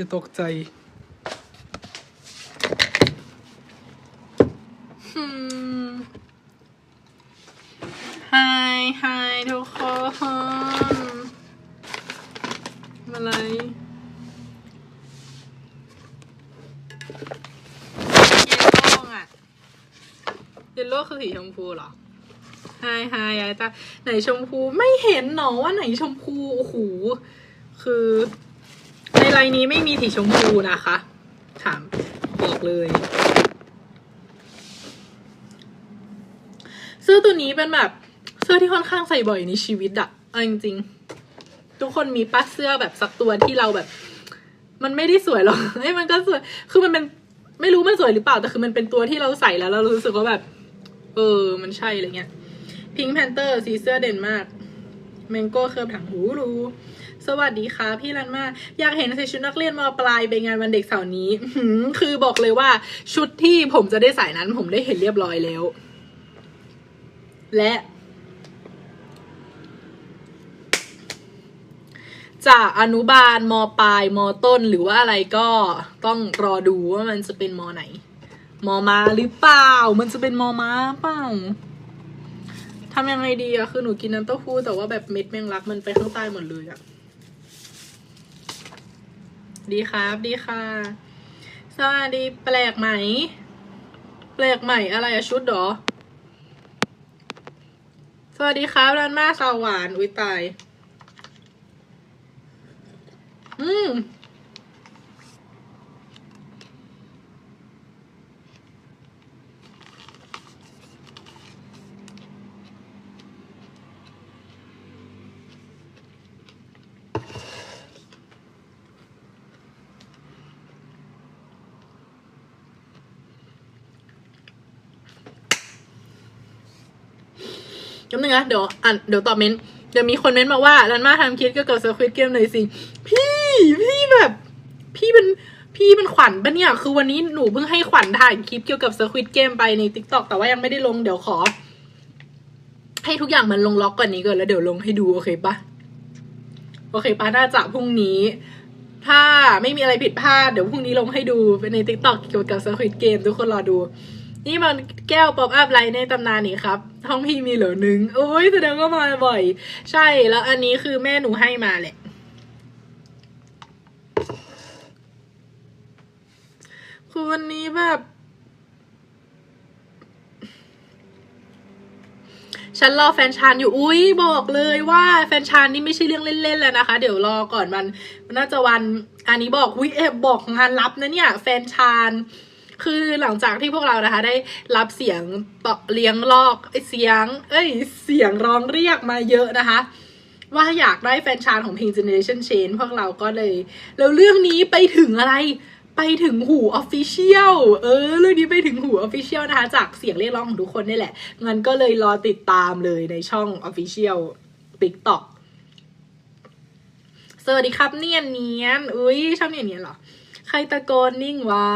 อย่าตกใจฮายฮายทุกคนมาอะไรเยลโล่อะเยลโล่คือสีชมพูเหรอไฮายฮยยายตาไหนชมพูไม่เห็นหนอว่าไหนชมพู โอ้โห คือ ในไลน์นี้ไม่มีสีชมพูนะคะ ถามบอกเลย เสื้อตัวนี้เป็นแบบเสื้อที่ค่อนข้างใส่บ่อยในชีวิตอะเอาจริงๆ ทุกคนมีป้าเสื้อแบบสักตัวที่เราแบบ มันไม่ได้สวยหรอกเอ้ยมันก็สวย คือมันเป็นไม่รู้มันสวยหรือเปล่า แต่คือมันเป็นตัวที่เราใส่แล้วเรารู้สึกว่าแบบ เออ มันใช่อะไรเงี้ยพิงแพนเตอร์สีเสื้อเด่นมาก แมงโก้เคิร์ฟถังหูรูสวัสดีค่ะพี่รันมาอยากเห็นใส่ชุดนักเรียนมปลายไปงานวันเด็กเสาร์นี้ คือบอกเลยว่าชุดที่ผมจะได้ใส่นั้น ผมได้เห็นเรียบร้อยแล้ว และ จากอนุบาลมปลายมต้นหรือว่าอะไรก็ต้องรอดูว่ามันจะเป็นมไหนมมาหรือเปล่า มันจะเป็นมมาเปล่า ทำยังไงดีอะคือหนูกินน้ำเต้าหู้แต่ว่าแบบเม็ดแมงลักมันไปข้างใต้หมดเลยอะดีครับ ดีค่ะ สวัสดีแปลกไหม แปลกใหม่อะไรอะชุดหรอ สวัสดีครับร้านมาสาวหวาน อุ้ยตาย อืม จำนึงนะเดี๋ยวอ่านเดี๋ยวตอบเมนเดี๋ยวมีคนเมนมาว่ารันมาทำคลิปเกี่ยวกับสควิตเกมหน่อยสิพี่พี่แบบ พี่เป็นพี่เป็นขวัญปะเนี่ย คือวันนี้หนูเพิ่งให้ขวัญถ่ายคลิปเกี่ยวกับสควิตเกมไปใน t ิ k t o k แต่ว่ายังไม่ได้ลงเดี๋ยวขอ ให้ทุกอย่างมันลงล็อกก่อนนี้ก่อนแล้วเดี๋ยวลงให้ดูโอเคปะโอเคปะน่าจะพรุ่งนี้ ถ้าไม่มีอะไรผิดพลาดเดี๋ยวพรุ่งนี้ลงให้ดูใน t ิ k t o k เกี่ยวกับสควิตเกมทุกคนรอดู นี่มันแก้วป๊อปอัพไลท์ในตำนานนี่ครับห้องพี่มีเหลือหนึ่งโอ้ยแสดงว่ามาบ่อย ใช่แล้วอันนี้คือแม่หนูให้มาแหละ คือวันนี้แบบ ฉันรอแฟนชานอยู่ อุ้ยบอกเลยว่าแฟนชานนี่ไม่ใช่เรื่องเล่นๆแล้วนะคะ เดี๋ยวรอก่อนมันมันน่าจะวัน อันนี้บอกอุ้ยแอบบอกงานลับนะเนี่ย แฟนชาน คือหลังจากที่พวกเรานะคะ ได้รับเสียงต่อเลี้ยงลอกเสียง เอ้ย เสียงร้องเรียกมาเยอะนะคะ ว่าอยากได้แฟนชานของ Pink Generation Change พวกเราก็เลย แล้วเรื่องนี้ไปถึงอะไรไปถึงหูออฟฟิเชียล เออ เรื่องนี้ไปถึงหูออฟฟิเชียลนะคะ จากเสียงเรียกร้องของทุกคนนี่แหละ งั้นก็เลยรอติดตามเลยในช่องออฟฟิเชียล TikTok สวัสดีครับเนียนเนียน อุ้ยชอบเนียนเนียนเหรอ ใครตะโกนนิ่งไว้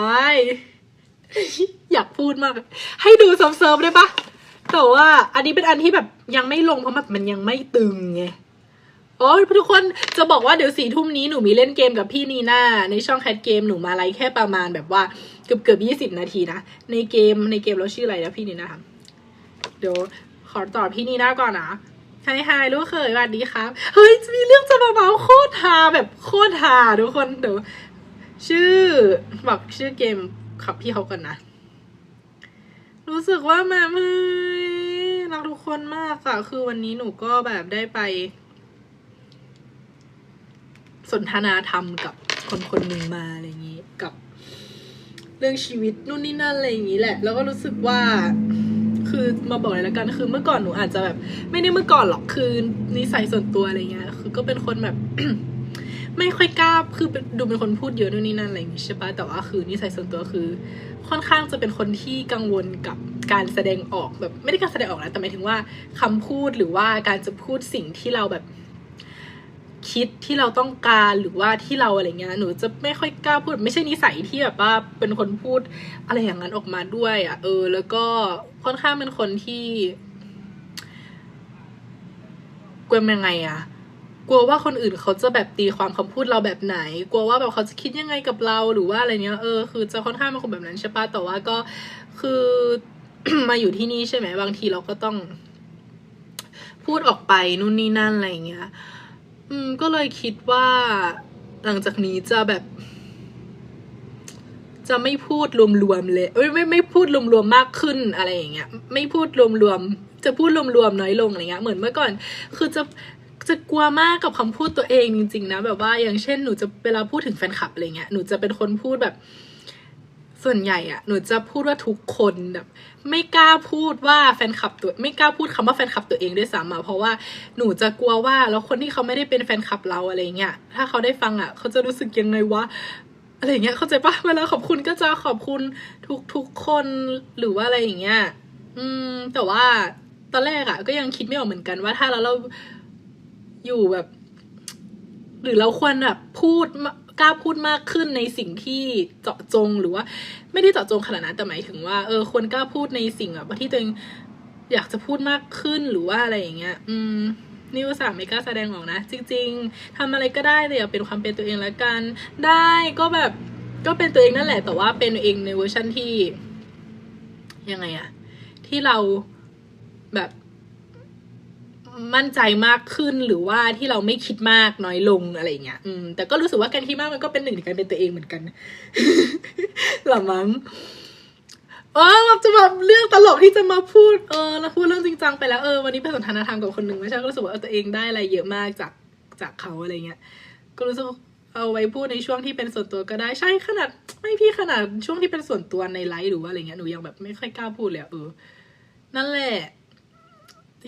อยากพูดมาก ให้ดูเซิร์ฟๆได้ปะแต่ว่าอันนี้เป็นอันที่แบบยังไม่ลงเพราะแบบมันยังไม่ตึงไงอ๋อทุกคนจะบอกว่าเดี๋ยวสี่ทุ่มนี้หนูมีเล่นเกมกับพี่นีน่าในช่องแคทเกมหนูมาไลฟ์แค่ประมาณแบบว่าเกือบเกือบยี่สิบนาทีนะ ในเกมในเกมเราชื่ออะไรนะพี่นีน่าครับเดี๋ยวขอตอบพี่นีน่าก่อนนะไฮไฮลูกเขยสวัสดีครับ เฮ้ยมีเรื่องจะมาเมาโคตรฮาแบบโคตรฮาทุกคนเดี๋ยวชื่อบอกชื่อเกม ขับพี่เขาก่อนนะ รู้สึกว่าแบบเฮ้ยรักทุกคนมากอะคือวันนี้หนูก็แบบได้ไป สนทนาธรรมกับคนคนหนึ่งมาอะไรอย่างนี้ กับเรื่องชีวิตนู่นนี่นั่นอะไรอย่างนี้แหละ แล้วก็รู้สึกว่าคือมาบอกเลยละกันคือเมื่อก่อนหนูอาจจะแบบ ไม่ได้เมื่อก่อนหรอกคือนิสัยส่วนตัวอะไรเงี้ย คือก็เป็นคนแบบ ไม่ค่อยกล้าคือดูเป็นคนพูดเยอะนู่นนี่นั่นอะไรอย่างงี้ใช่ปะแต่ว่าคือนิสัยส่วนตัวคือ ค่อนข้างจะเป็นคนที่กังวลกับการแสดงออกแบบไม่ได้การแสดงออกนะแต่หมายถึงว่าคำพูดหรือว่าการจะพูดสิ่งที่เราแบบคิดที่เราต้องการหรือว่าที่เราอะไรเงี้ยหนูจะไม่ค่อยกล้าพูด ไม่ใช่นิสัยที่แบบว่าเป็นคนพูดอะไรอย่างนั้นออกมาด้วยอะเออ แล้วก็ค่อนข้างเป็นคนที่กวยังไงอะ กลัวว่าคนอื่นเขาจะแบบตีความคำพูดเราแบบไหน กลัวว่าแบบเขาจะคิดยังไงกับเราหรือว่าอะไรเนี้ยเออคือจะค่อนข้างเป็นคนแบบนั้นใช่ปะแต่ว่าก็คือมาอยู่ที่นี่ใช่ไหมบางทีเราก็ต้อง พูดออกไปนู่นนี่นั่นอะไรเงี้ย อืม ก็เลยคิดว่าหลังจากนี้จะแบบ จะไม่พูดรวมๆเลยเอ้ยไม่ไม่พูดรวมๆมากขึ้นอะไรอย่างเงี้ย ไม่พูดรวมๆจะพูดรวมๆน้อยลงอะไรเงี้ยเหมือนเมื่อก่อน คือจะ จะกลัวมากกับคำพูดตัวเองจริง ๆ นะ แบบว่าอย่างเช่นหนูจะเวลาพูดถึงแฟนคลับอะไรเงี้ยหนูจะเป็นคนพูดแบบ ส่วนใหญ่อะหนูจะพูดว่าทุกคนแบบไม่กล้าพูดว่าแฟนคลับตัวไม่กล้าพูดคำว่าแฟนคลับตัวเองด้วยซ้ำอะเพราะว่าหนูจะกลัวว่าแล้วคนที่เขาไม่ได้เป็นแฟนคลับเราอะไรเงี้ยถ้าเขาได้ฟังอะเขาจะรู้สึกยังไงวะอะไรเงี้ยเข้าใจปะเวลาขอบคุณก็จะขอบคุณทุกทุกคนหรือว่าอะไรอย่างเงี้ย อืม แต่ว่าตอนแรกอะก็ยังคิดไม่ออกเหมือนกันว่าถ้าเราเรา อยู่แบบ หรือเราควรแบบพูดกล้าพูดมากขึ้นในสิ่งที่เจาะจงหรือว่า ไม่ได้เจาะจงขนาดนั้นแต่หมายถึงว่าเออควรกล้าพูดในสิ่งแบบที่ตัวเองอยากจะพูดมากขึ้นหรือว่าอะไรอย่างเงี้ย อืมนี่อุตส่าห์ไม่กล้าแสดงออกนะ จริง ๆทำอะไรก็ได้แต่อย่าเป็นความเป็นตัวเองแล้วกัน ได้ก็แบบก็เป็นตัวเองนั่นแหละ แต่ว่าเป็นตัวเองในเวอร์ชันที่ยังไงอะที่เราแบบ มั่นใจมากขึ้นหรือว่าที่เราไม่คิดมากน้อยลงอะไรอย่างเงี้ย อืม แต่ก็รู้สึกว่าการคิดมากมันก็เป็นหนึ่งในการเป็นตัวเองเหมือนกันหรอมั้งเออเราจะแบบเรื่องตลกที่จะมาพูด เออแล้วพูดเรื่องจริงจังไปแล้ว เออวันนี้ไปสนทนาธรรมกับคนหนึ่งไม่ใช่ก็รู้สึกว่าตัวเองได้อะไรเยอะมากจากจากเขาอะไรเงี้ย ก็รู้สึกเอาไว้พูดในช่วงที่เป็นส่วนตัวก็ได้ใช่ขนาด ไม่พี่ขนาดช่วงที่เป็นส่วนตัวในไลฟ์หรือว่าอะไรเงี้ยหนูยังแบบไม่ค่อยกล้าพูดเลยเออ นั่นแหละ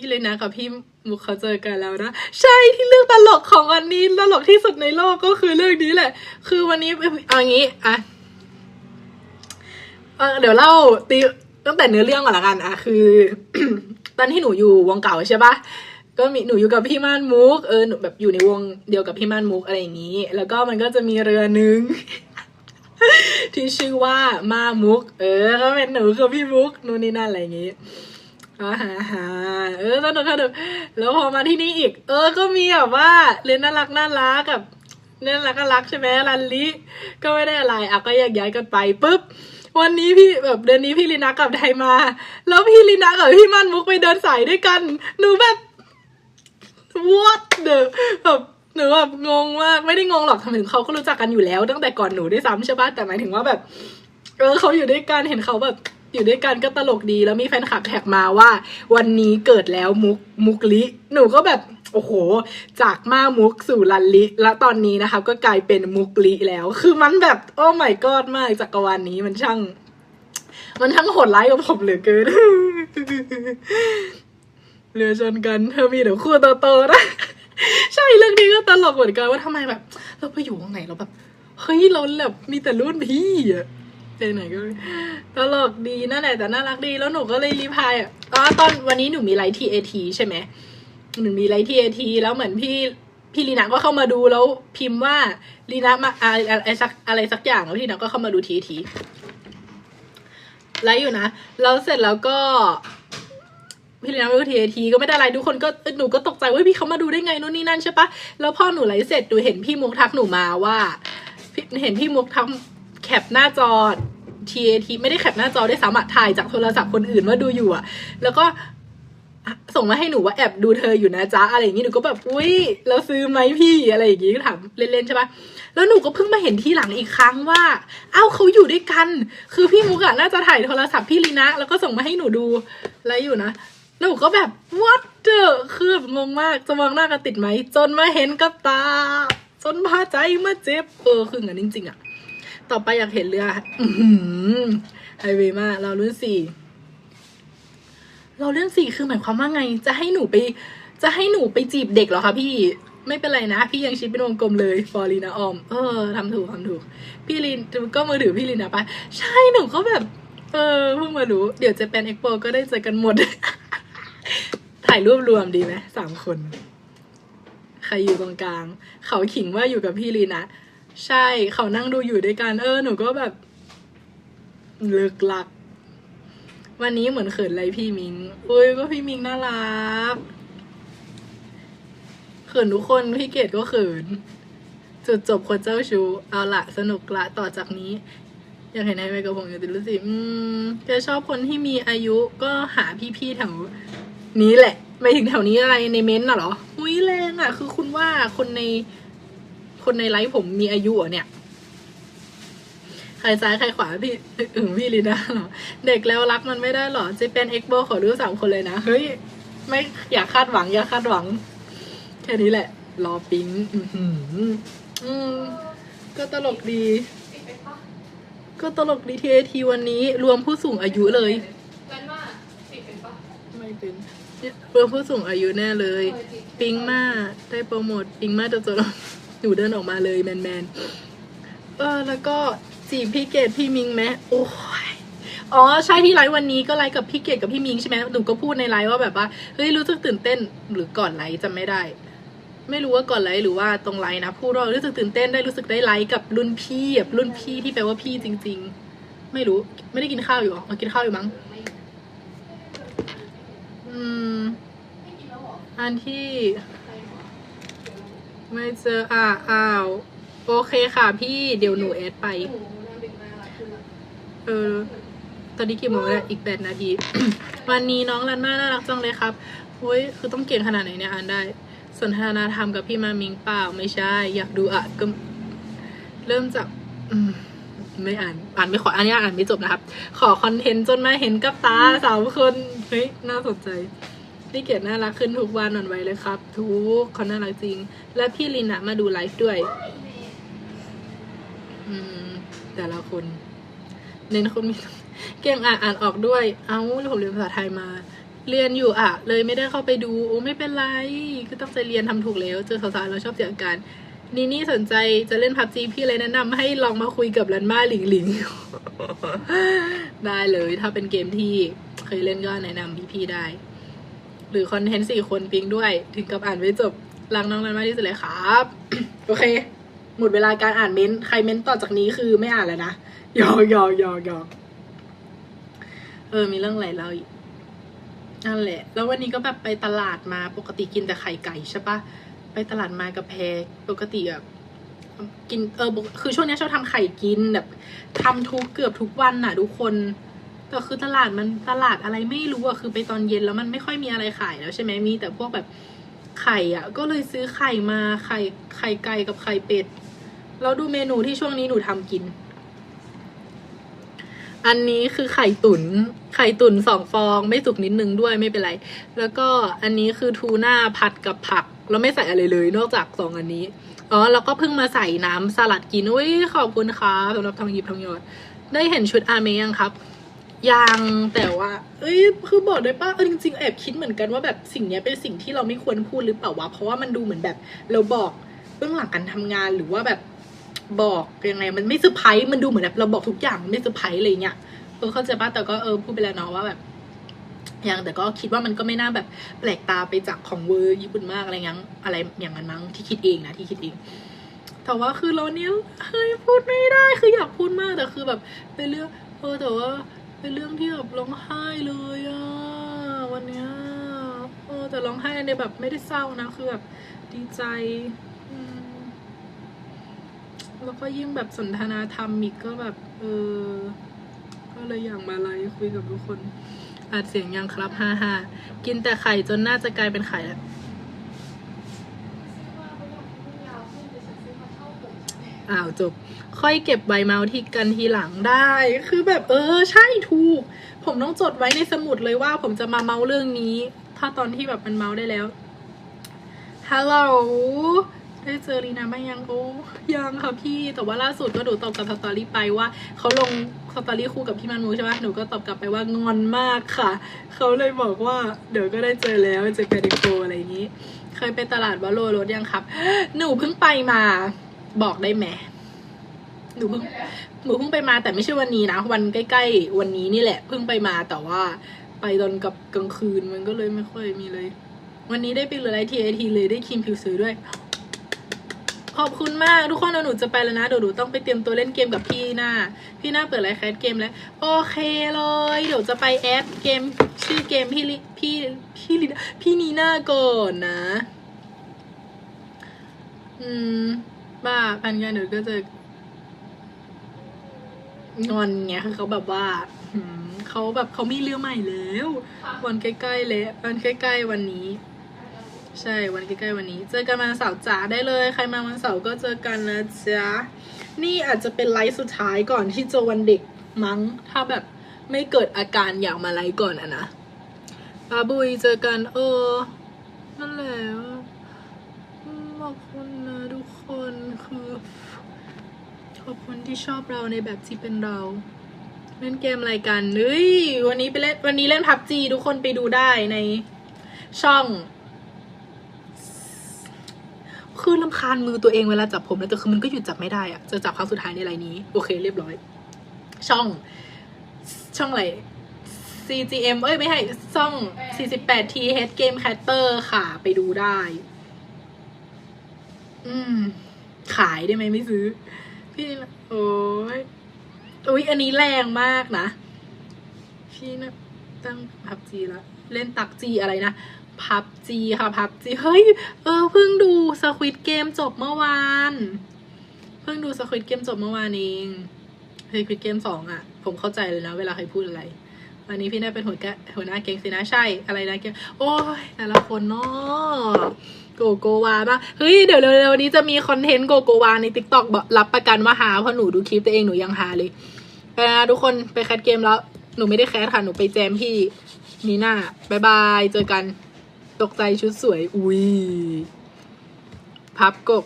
ที่เลยนะกับพี่มุกเขาเจอกันแล้วนะ ใช่ที่เรื่องตลกของวันนี้ตลกที่สุดในโลกก็คือเรื่องนี้แหละ คือวันนี้เอางี้อะเดี๋ยวเล่าตีตั้งแต่เนื้อเรื่องก่อนละกันอะคือ ตอนที่หนูอยู่วงเก่าใช่ปะก็มีหนูอยู่กับพี่ม่านมุกเออหนูแบบอยู่ในวงเดียวกับพี่ม่านมุกอะไรอย่างนี้ แล้วก็มันก็จะมีเรือนึงที่ชื่อว่ามามุก เออก็เป็นหนูกับพี่มุกนู่นนี่นั่นอะไรอย่างงี้ อ่าฮะเออสนุกสนุกแล้วพอมาที่นี่อีก เออ ก็มีแบบว่าเรียนน่ารักน่ารักกับน่ารักก็รักใช่ไหมลันลิก็ไม่ได้อะไรอะก็แยกย้ายกันไปปุ๊บวันนี้พี่แบบเดือนนี้พี่ลินากับไทยมา แล้วพี่ลินากับพี่มันมุกไปเดินสายด้วยกัน หนูแบบ what the แบบหนูแบบงงมากไม่ได้งงหรอกถึงเขาก็รู้จักกันอยู่แล้ว ตั้งแต่ก่อนหนูด้วยซ้ำใช่ปะแต่หมายถึงว่าแบบ เออเขาอยู่ด้วยกันเห็นเขาแบบ อยู่ด้วยกันก็ตลกดี แล้วมีแฟนคลับแท็กมาว่า วันนี้เกิดแล้วมุกมุกลิหนูก็แบบโอ้โห จากมามุกสู่ลันลิ แล้วตอนนี้นะคะก็กลายเป็นมุกลิแล้ว คือมันแบบโอ้ my god มากจักรวาลนี้มันช่าง มันช่างโหดร้ายกับผมเหลือเกินเรือชนกัน เธอมีเดี๋ยวคู่โตๆนะ ใช่เรื่องนี้ก็ตลกเหมือนกันว่าทำไมแบบ เราไปอยู่ตรงไหนเราแบบ เฮ้ยเราแบบมีแต่รุ่นพี่อะ ไปไหนก็ตลกดีนั่นแหละแต่น่ารักดีแล้วหนูก็เลยรีพายอะอ๋อตอนวันนี้หนูมีไลฟ์ทีเอทีใช่ไหมหนูมีไลฟ์ทีเอทีแล้วเหมือนพี่พี่ลีนาก็เข้ามาดูแล้วพิมพ์ว่าลีนามาอะไรสักอะไรสักอย่างแล้วพี่ลีนาก็เข้ามาดูทีเอทีไลฟ์อยู่นะแล้วเสร็จแล้วก็พี่ลีนาไม่รู้ทีทีก็ไม่ได้อะไรทุกคนก็หนูก็ตกใจว่าพี่เขามาดูได้ไงนู่นนี่นั่นใช่ปะแล้วพอหนูไลฟ์เสร็จหนูเห็นพี่มุกทักหนูมาว่าเห็นพี่มุกทัก แคปหน้าจอ TAT ไม่ได้แคปหน้าจอได้วยซ้ำอะถ่ายจากโทรศัพท์คนอื่นว่าดูอยู่อะแล้วก็ส่งมาให้หนูว่าแอบดูเธออยู่นะจ๊ะอะไรอย่างงี้หนูก็แบบอุ้ยแล้วซื้อไหมพี่อะไรอย่างงี้ก็ถามเล่นๆใช่ปะแล้วหนูก็เพิ่งมาเห็นที่หลังอีกครั้งว่า เอ้าเขาอยู่ด้วยกัน คือพี่มุกอะน่าจะถ่ายโทรศัพท์พี่ลีนะ แล้วก็ส่งมาให้หนูดูอะไรอยู่นะแล้วหนูก็แบบ what the คือแบบงงมากจะมองหน้ากันติดไหมจนมาเห็นกับตา จนพาใจมาเจ็บเออคืออย่างนั้นจริงๆอะ ต่อไปอยากเห็นเรืออือหือไฮเวย์มากเรารุ่นสี่เราเรื่องสี่คือหมายความว่าไง จะให้หนูไป จะให้หนูไปจีบเด็กเหรอคะพี่ ไม่เป็นไรนะ พี่ยังชิดเป็นวงกลมเลยฟอรีนาออม เออทำถูกทำถูก พี่ลินก็มือถือพี่ลินนะไป ใช่หนูก็แบบ เออเพิ่งมารู้ เดี๋ยวจะเป็นเอ็กโปก็ได้เจอกันหมด ถ่ายรูปรวมดีไหมสามคน ใครอยู่ตรงกลาง เขาขิงว่าอยู่กับพี่ลีนะ ใช่เขานั่งดูอยู่ด้วยกันเออหนูก็แบบเลิกลัก วันนี้เหมือนเขินอะไรพี่มิงอุ้ยก็พี่มิงน่ารักเขินทุกคนพี่เกดก็เขิน จุดจบคนเจ้าชู้เอาละสนุกละต่อจากนี้ อยากเห็นไอ้เมกับผมอยู่ติดรู้สิอืมแกชอบคนที่มีอายุก็หาพี่ๆแถวนี้แหละ ไม่ถึงแถวนี้อะไรในเม้นต์น่ะเหรอ อุ้ยแรงอะ คือคุณว่าคนใน คนในไลฟ์ผมมีอายุเหรอเนี่ย ใครซ้ายใครขวาพี่อึ่งพี่ลีน่าเหรอเด็กแล้วรักมันไม่ได้เหรอเจเป็นเอ็กโบขอดูสามคนเลยนะเฮ้ยไม่อยากคาดหวัง อยากคาดหวัง แค่นี้แหละ รอปิ๊งอื้อหืออืมก็ตลกดี ก็ตลกดีทีเอทีวันนี้ รวมผู้สูงอายุเลยงั้นว่าติดเป็นปะไม่เป็นรวมผู้สูงอายุแน่เลย ปิงมาได้โปรโมท ปิงมาจะจน หนูเดินออกมาเลยแมนแมนเออแล้วก็จีบพี่เกดพี่มิงไหมโอ้ยอ๋อใช่ที่ไลฟ์วันนี้ก็ไลฟ์กับพี่เกดกับพี่มิงใช่ไหมหนูก็พูดในไลฟ์ว่าแบบว่าเฮ้ยรู้สึกตื่นเต้นหรือก่อนไลฟ์จำไม่ได้ ไม่รู้ว่าก่อนไลฟ์หรือว่าตรงไลฟ์นะพูดว่ารู้สึกตื่นเต้นได้รู้สึกได้ไลฟ์กับรุ่นพี่แบบรุ่นพี่ที่แปลว่าพี่จริง ๆ ไม่รู้ไม่ได้กินข้าวอยู่หรอมากินข้าวอยู่มั้งอืมอันที่ ไม่เจออ่าอ้าว โอเคค่ะพี่เดี๋ยวหนูแอดไป เออ ตอนนี้กี่โมงแล้วอีกแปดนาที วันนี้น้องรันมาน่ารักจังเลยครับเฮ้ยคือต้องเก่งขนาดไหนเนี่ยอ่านได้ สนทนาธรรมกับพี่มามิงเปล่าไม่ใช่ อยากดูอะก็เริ่มจากไม่อ่าน อ่านไม่ขออันนี้อ่านไม่จบนะครับ ขอคอนเทนต์จนมาเห็นกับตาสามคน เฮ้ย น่าสนใจ พี่เกียรติน่ารักขึ้นทุกวันนอนไว้เลยครับ ทุกเขาน่ารักจริง และพี่ลินอะมาดูไลฟ์ด้วย อืม แต่ละคน เน้นคนมีเก่งอ่านอ่านออกด้วย เอ้าผมเรียนภาษาไทยมา เรียนอยู่อะเลยไม่ได้เข้าไปดู โอ้ไม่เป็นไรคือตั้งใจเรียนทำถูกแล้ว เจอสาวๆเราชอบเสียอาการนี่นี่สนใจจะเล่นพับจีพี่เลยแนะนำให้ลองมาคุยกับรันมาหลิงหลิง ได้เลยถ้าเป็นเกมที่เคยเล่นก็แนะนำพี่ๆได้ หรือคอนเทนต์สี่คนปิงด้วย ถึงกับอ่านไม่จบรักน้องรันมากที่สุดเลยครับ โอเค หมดเวลาการอ่านเม้นต์ใครเม้นต์ต่อจากนี้คือไม่อ่านแล้วนะยอกยอกยอกยอกเออ มีเรื่องอะไรเล่าอีกนั่นแหละ แล้ววันนี้ก็แบบไปตลาดมาปกติกินแต่ไข่ไก่ใช่ปะไปตลาดมากับแพรปกติแบบกินเออปกคือช่วงนี้ชอบทำไข่กินแบบทำทุกเกือบทุกวันน่ะ ทุกคน แต่คือตลาดมันตลาดอะไรไม่รู้อะคือไปตอนเย็นแล้วมันไม่ค่อยมีอะไรขายแล้วใช่ไหมมีแต่พวกแบบไข่อะก็เลยซื้อไข่มาไข่ไข่ไก่กับไข่เป็ดแล้วดูเมนูที่ช่วงนี้หนูทำกิน อันนี้คือไข่ตุนไข่ตุ๋นสองฟอง ไม่สุกนิดนึงด้วยไม่เป็นไร แล้วก็อันนี้คือทูน่าผัดกับผักเราไม่ใส่อะไรเลยนอกจากสองอันนี้อ๋อแล้วก็เพิ่งมาใส่น้ำสลัดกินอุ้ยขอบคุณค่ะสำหรับทองหยิบทองหยอด ได้เห็นชุดอาเมยังครับ ยังแต่ว่า เอ้ยคือบอกได้ป่ะเออจริงๆแอบคิดเหมือนกันว่าแบบสิ่งเนี้ยเป็นสิ่งที่เราไม่ควรพูดหรือเปล่าวะเพราะว่ามันดูเหมือนแบบเราบอกเบื้องหลังการทำงานหรือว่าแบบบอกยังไงมันไม่เซอร์ไพรส์มันดูเหมือนแบบเราบอกทุกอย่างไม่เซอร์ไพรส์อะไรเงี้ยเออเข้าใจป่ะแต่ก็เออพูดไปแล้วเนาะว่าแบบยังแต่ก็คิดว่ามันก็ไม่น่าแบบแปลกตาไปจากของเวอร์ญี่ปุ่นมากอะไรงั้นอะไรอย่างนั้นมั้งที่คิดเองนะที่คิดเองแต่ว่าคือเราเนี้ยเฮ้ยพูดไม่ได้คืออยากพูดมากแต่คือแบบเป็นเรื่องเออแต่ว่า เป็นเรื่องที่แบบร้องไห้เลยอะวันเนี้ยเออแต่ร้องไห้ในแบบไม่ได้เศร้านะ คือแบบดีใจแล้วก็ยิ่งแบบสนทนาธรรมอีกก็แบบ เออ ก็เลยอยากมาไลฟ์คุยกับทุกคนอัดเสียงยังครับฮ่าฮ่ากินแต่ไข่จนน่าจะกลายเป็นไข่แล้ว ซื้อมาเพราะว่ามันยาวขึ้นแต่ฉันซื้อมาเท่าผมแหม อ้าวจบ ค่อยเก็บใบเมาส์ที่กันทีหลังได้ คือแบบเออ ใช่ถูก ผมต้องจดไว้ในสมุดเลยว่า ผมจะมาเมาส์เรื่องนี้ ถ้าตอนที่แบบมันเมาส์ได้แล้วฮัลโหลได้เจอลีนาบ้างยังโอ้ยังค่ะพี่แต่ว่าล่าสุดก็หนูตอบกับสตอรี่ไปว่าเขาลงสตอรี่คู่กับพี่มันมูใช่ไหมหนูก็ตอบกลับไปว่างอนมากค่ะ เขาเลยบอกว่าเดี๋ยวก็ได้เจอแล้วเจอกันในโกอะไรอย่างนี้ เคยไปตลาดวอลโลรถยังครับ หนูเพิ่งไปมา บอกได้ไหมหนูเพิ่งหนูเพิ่งไปมาแต่ไม่ใช่วันนี้นะวันใกล้ๆวันนี้นี่แหละ เพิ่งไปมาแต่ว่า ไปตอนกับกลางคืนมันก็เลยไม่ค่อยมีเลย วันนี้ได้ไปเลยทีไอทีเลยได้ครีมผิวซื้อด้วย ขอบคุณมากทุกคนเดี๋ยวหนูจะไปแล้วนะเดี๋ยวหนูต้องไปเตรียมตัวเล่นเกมกับพี่หน้า พี่หน้าเปิดไลฟ์แคสเกมแล้ว โอเคเลย เดี๋ยวจะไปแอดเกม ชื่อเกมพี่ลิพี่พี่ลิพี่นีน่าก่อนนะ อืม บ้าพันกันเดี๋ยวก็จะงอนเงี้ยคือเขาแบบว่าหืมเขาแบบเขามีเรื่องใหม่แล้วค่ะวันใกล้ๆเลยวันใกล้ ๆ วันนี้ ใช่วันใกล้ๆวันนี้ เจอกันวันเสาร์จ๋าได้เลย ใครมาวันเสาร์ก็เจอกันนะจ๊ะนี่อาจจะเป็นไลฟ์สุดท้ายก่อนที่จะวันเด็กมั้ง ถ้าแบบไม่เกิดอาการอยากมาไลฟ์ก่อนอะนะบาบุยเจอกันเออนั่นแหละอืมขอบคุณนะทุกคนคือ ขอบคุณที่ชอบเราในแบบที่เป็นเรา เล่นเกมอะไรกันเฮ้ยวันนี้ไปเล่นวันนี้เล่นพับจีทุกคนไปดูได้ในช่อง คือลำคาญมือตัวเองเวลาจับผมแล้วแต่คือมันก็หยุดจับไม่ได้อะจะจับครั้งสุดท้ายในไลน์นี้ โอเค เรียบร้อย ช่อง ช่องอะไร CGM เอ้ย ไม่ใช่ช่อง 48 TH Game Caster ค่ะ ไปดูได้ อืม ขายได้ไหมไม่ซื้อ พี่นะโอ้ยอุ้ยอันนี้แรงมากนะ พี่นะตั้งพับจีแล้ว เล่นตักจีอะไรนะพับจีค่ะพับจีเฮ้ย เออเพิ่งดูสควิตเกมจบเมื่อวานเพิ่งดูสควิตเกมจบเมื่อวานเองสควิตเกมสองอะ ผมเข้าใจเลยนะ เวลาใครพูดอะไร วันนี้พี่ได้เป็นหัวแกหัวหน้าแก๊งสินะใช่อะไรนะแกงโอ้ยแต่ละคนเนาะ โกโกวาบ้างเฮ้ย เดี๋ยวเร็วๆนี้จะมีคอนเทนต์โกโกวาในติ๊กต็อกรับประกันว่าหาเพราะหนูดูคลิปตัวเองหนูยังหาเลยไปนะทุกคนไปแคสเกมแล้ว หนูไม่ได้แคสค่ะ หนูไปแจมพี่นีน่าบายบาย เจอกัน ตกใจชุดสวย อุ้ย พับกบ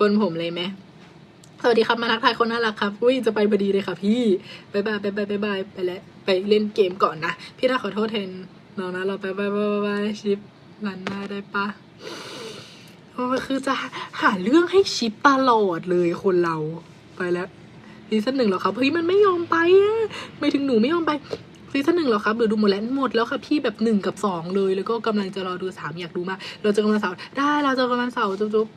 กลนผมเลยไหมสวัสดีครับมาทักทายคนน่ารักครับอุ้ยจะไปพอดีเลยค่ะพี่บายบายบายบายบายบายไปแล้วไปเล่นเกมก่อนนะ พี่น่าขอโทษแทนน้องนะเราไปบายบายบายบายชิปรันหน้าได้ปะ โอ้ยคือจะหาเรื่องให้ชิปตลอดเลยคนเราไปแล้วซีซั่นหนึ่งหรอครับเฮ้ยมันไม่ยอมไปอะไม่ถึงหนูไม่ยอมไปซีซั่นหนึ่งหรอครับหรือดูหมดแล้วหมดแล้วค่ะพี่แบบหนึ่งกับสองเลย แล้วก็กำลังจะรอดูสามอยากดูมาก เราจะกำลังเสาร์ได้เราจะกำลังเสาร์จุ๊บ